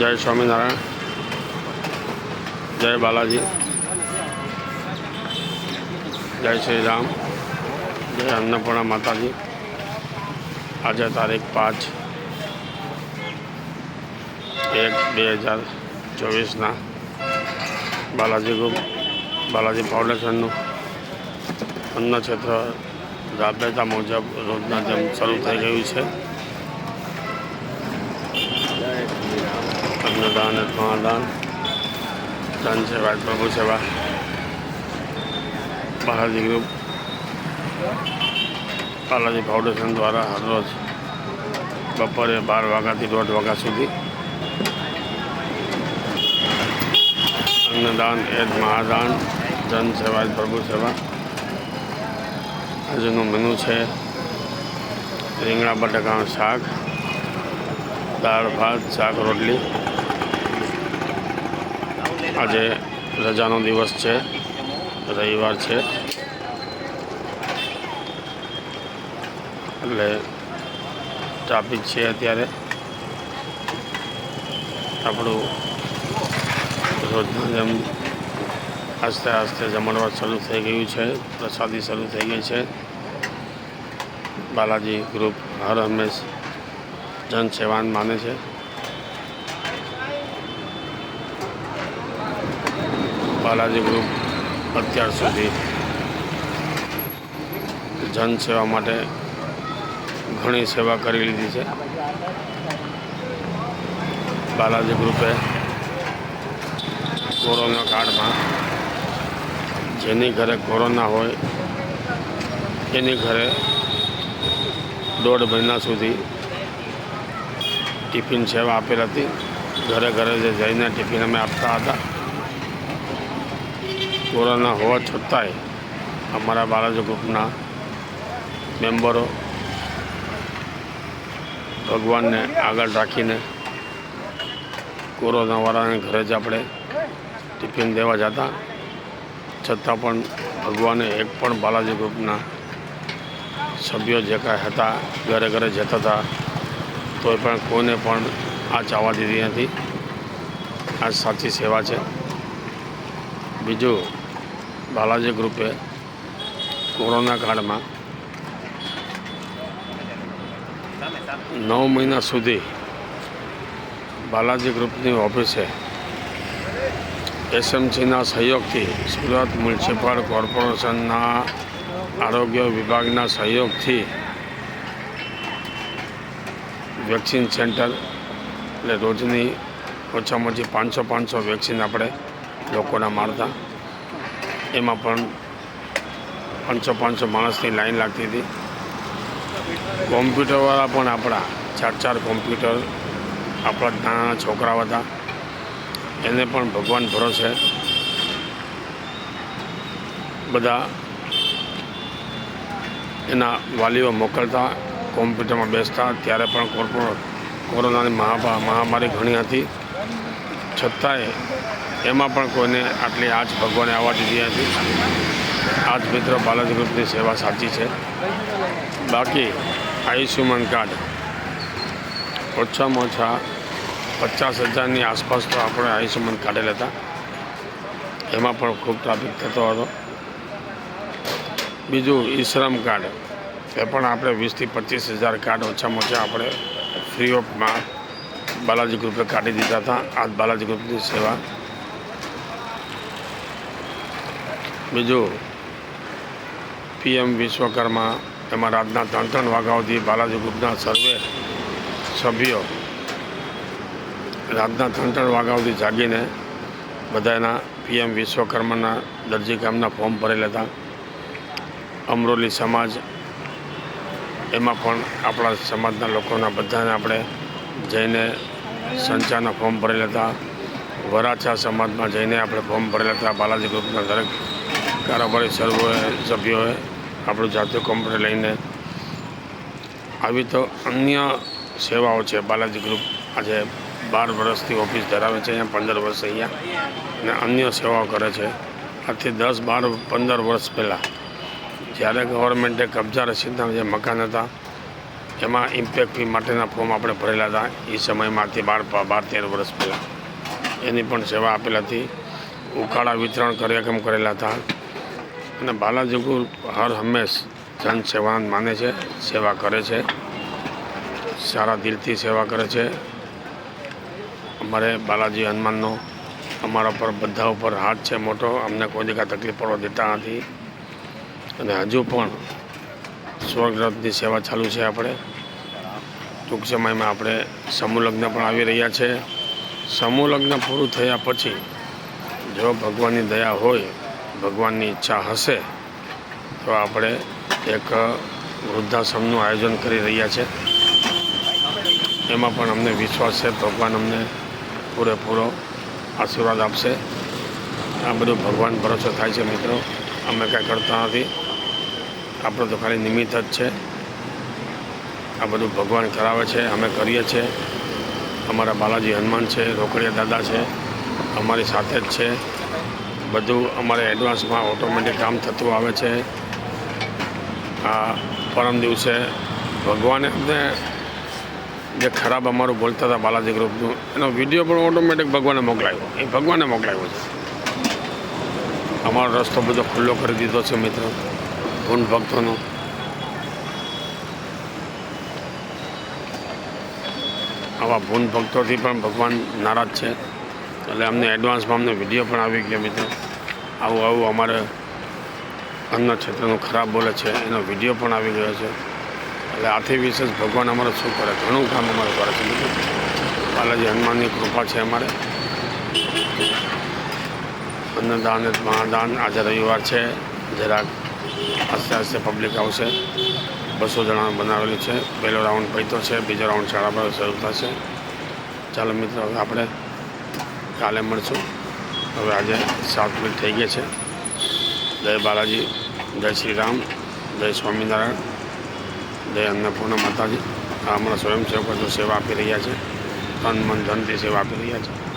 જય સ્વામિનારાયણ, જય બાલાજી, જય શ્રી રામ, જય અન્નપૂર્ણા માતાજી. આજે તારીખ પાંચ એક બે હજાર ચોવીસના બાલાજી ગ્રુપ, બાલાજી ફાઉન્ડેશનનું અન્ન ક્ષેત્ર રાબેતા મુજબ રોજના જેમ શરૂ થઈ ગયું છે. અન્નદાન મહાદાન ધન સેવા પ્રભુ સેવા બાલાજી ગ્રુપ બાલાજી ફાઉન્ડેશન દ્વારા હરરોજ બપોરે બાર વાગ્યાથી દોઢ વાગ્યા સુધી અન્નદાન એદ મહાદાન, જન સેવા, પ્રભુ સેવા. આજનું મેનુ છે રીંગણા, બટાકાનું શાક, દાળ, ભાત, શાક, રોટલી. આજે રજાનો દિવસ છે. રવિવાર છે. એટલે ટ્રાફિક છે અત્યારે. આપણું રોજના જેમ આસ્તે આસ્તે જમણવાર શરૂ થઈ ગયું છે. પ્રસાદી શરૂ થઈ ગઈ છે. બાલાજી ગ્રુપ હર હંમેશ જન સેવાન માને છે. બાલાજી ગ્રુપ અત્યાર સુધી જન સેવા માટે ઘણી સેવા કરી લીધી છે. બાલાજી ગ્રુપે કોરોના કાળમાં જેની ઘરે કોરોના હોય, એની ઘરે દોઢ મહિના સુધી ટિફિન સેવા આપેલ હતી. ઘરે ઘરે જે જઈને ટિફિન અમે આપતા હતા. કોરોના હોવા છતાંય અમારા બાલાજી ગ્રુપના મેમ્બરો ભગવાનને આગળ રાખીને કોરોનાવાળાને ઘરે જ આપણે ટિફિન દેવા જતા. છતાં પણ ભગવાને એક પણ બાલાજી ગ્રુપના સભ્યો જે કાંઈ હતા, ઘરે ઘરે જતા હતા, તોય પણ કોઈને પણ આ ચાવા દીધી નથી. આ સાચી સેવા છે. બીજું બાલાજી ગ્રુપે કોરોના કાળમાં નવ મહિના સુધી બાલાજી ગ્રુપની ઓફિસે એસએમસીના સહયોગથી સુરત મ્યુનિસિપલ કોર્પોરેશનના આરોગ્ય વિભાગના સહયોગથી વેક્સિન સેન્ટર, એટલે રોજની ઓછામાં ઓછી પાંચસો પાંચસો વેક્સિન આપણે લોકોના મારતા એમાં પણ પાંચસો પાંચસો માણસની લાઈન લાગતી હતી. કોમ્પ્યુટરવાળા પણ આપણા, ચાર ચાર કોમ્પ્યુટર આપણા નાના છોકરાઓ હતા. એને પણ ભગવાન ભરોસે. બધા એના વાલીઓ મોકલતા, કોમ્પ્યુટરમાં બેસતા. ત્યારે પણ કોરોનાની મહામારી ઘણી હતી. છતાંય એમાં પણ કોઈને આટલી આજ ભગવાને આવવા દીધી હતી આજ મિત્ર બાલાજી ગ્રુપની સેવા સાચી છે. બાકી આયુષ્યમાન કાર્ડ ઓછામાં ઓછા પચાસ હજારની આસપાસ તો આપણે આયુષ્યમાન કાઢેલા હતા એમાં પણ ખૂબ ટ્રાફિક થતો હતો. બીજું ઈશ્રમ કાર્ડ. એ પણ આપણે વીસથી પચીસ હજાર કાર્ડ ઓછામાં ઓછા આપણે ફ્રી ઓફમાં બાલાજી ગ્રુપે કાઢી દીધા હતા આ બાલાજી ગ્રુપની સેવા બીજું પીએમ વિશ્વકર્મા એમાં રાતના ત્રણ ત્રણ વાગ્યાઓથી બાલાજી ગ્રુપના સર્વે સભ્યો રાતના ત્રણ ત્રણ વાગ્યાઓથી જાગીને બધાના પીએમ વિશ્વકર્માના દરજી કામના ફોર્મ ભરેલા હતા અમરોલી સમાજ એમાં પણ આપણા સમાજના લોકોના બધાને આપણે જઈને સંચાના ફોર્મ ભરેલા હતા. વરાછા સમાજમાં જઈને આપણે ફોર્મ ભરેલા હતા. બાલાજી ગ્રુપના દરેક કારોબારી સર્વોએ સભ્યોએ આપણું જાતે કોમ્પ્યુટર લઈને આવી તો અન્ય સેવાઓ છે. બાલાજી ગ્રુપ આજે બાર વર્ષથી ઓફિસ ધરાવે છે. અહીંયા પંદર વર્ષ અહીંયા અને અન્ય સેવાઓ કરે છે. આજથી દસ, બાર, પંદર વર્ષ પહેલાં જ્યારે ગવર્મેન્ટે કબજા રસીદના જે મકાન હતા એમાં ઇમ્પેક્ટ ફી માટેના ફોર્મ આપણે ભરેલા હતા. એ સમયમાંથી બાર બાર, તેર વર્ષ પહેલાં. એની પણ સેવા આપેલ હતી. ઉકાળા વિતરણ કાર્યક્રમ કરેલા હતા. અને બાલાજી ગુરુ હર હંમેશ જન સેવા માને છે, સેવા કરે છે. સારા દિલથી સેવા કરે છે. અમારે બાલાજી હનુમાનનો અમારા પર, બધા ઉપર હાથ છે મોટો. અમને કોઈ જગ્યા તકલીફ પડવા દેતા નથી. અને હજુ પણ સ્વર્ગરથની સેવા ચાલુ છે આપણે. ટૂંક સમયમાં આપણે સમૂહ લગ્ન પણ આવી રહ્યા છે. સમૂહ લગ્ન પૂરું થયા પછી જો ભગવાનની દયા હોય, ભગવાનની ઈચ્છા હશે, તો આપણે એક વૃદ્ધાશ્રમનું આયોજન કરી રહ્યા છે. એમાં પણ અમને વિશ્વાસ છે, ભગવાન અમને પૂરેપૂરો આશીર્વાદ આપશે. આ બધું ભગવાન ભરોસો થાય છે મિત્રો. અમે કાંઈ કરતા નથી. આપણે તો ખાલી નિમિત્ત જ છે. આ બધું ભગવાન કરાવે છે, અમે કરીએ છીએ. અમારા બાલાજી હનુમાન છે, રોકડિયા દાદા છે, અમારી સાથે જ છે. બધું અમારે એડવાન્સમાં ઓટોમેટિક કામ થતું આવે છે. આ પરમ દિવસે ભગવાને અમને જે ખરાબ અમારું બોલતા હતા બાલાજી ગ્રુપનું, એનો વીડિયો પણ ઓટોમેટિક ભગવાને મોકલાવ્યો એ ભગવાને મોકલાવ્યો છે. અમારો રસ્તો બધો ખુલ્લો કરી દીધો છે મિત્રો. ભૂન ભક્તોનું આવા ભૂન ભક્તોથી પણ ભગવાન નારાજ છે. એટલે અમને એડવાન્સમાં અમને વીડિયો પણ આવી ગયો મિત્રો. આવું આવું અમારે અન્ન ક્ષેત્રનું ખરાબ બોલે છે, એનો વીડિયો પણ આવી ગયો છે. એટલે આથી વિશેષ ભગવાન અમારે શું કરે? ઘણું કામ અમારે કરે છે બાલાજી હનુમાનની કૃપા છે અમારે. અન્નદાન, મહાદાન આજે રવિવાર છે. જરાક આસ્તે આસ્તે પબ્લિક આવશે બસો જણા બનાવેલું છે. પહેલો રાઉન્ડ પૈતો છે, બીજો રાઉન્ડ સાડા બાર શરૂ થશે. ચાલો મિત્રો, હવે આપણે કાલે મળશું. હવે આજે સાત મિનિટ થઈ ગયા છે. જય બાલાજી, જય શ્રી રામ જય સ્વામિનારાયણ, જય અન્નપૂર્ણા માતાજી. આ હમણાં સ્વયંસેવકો સેવા આપી રહ્યા છે, તન મન ધનથી સેવા આપી રહ્યા છે.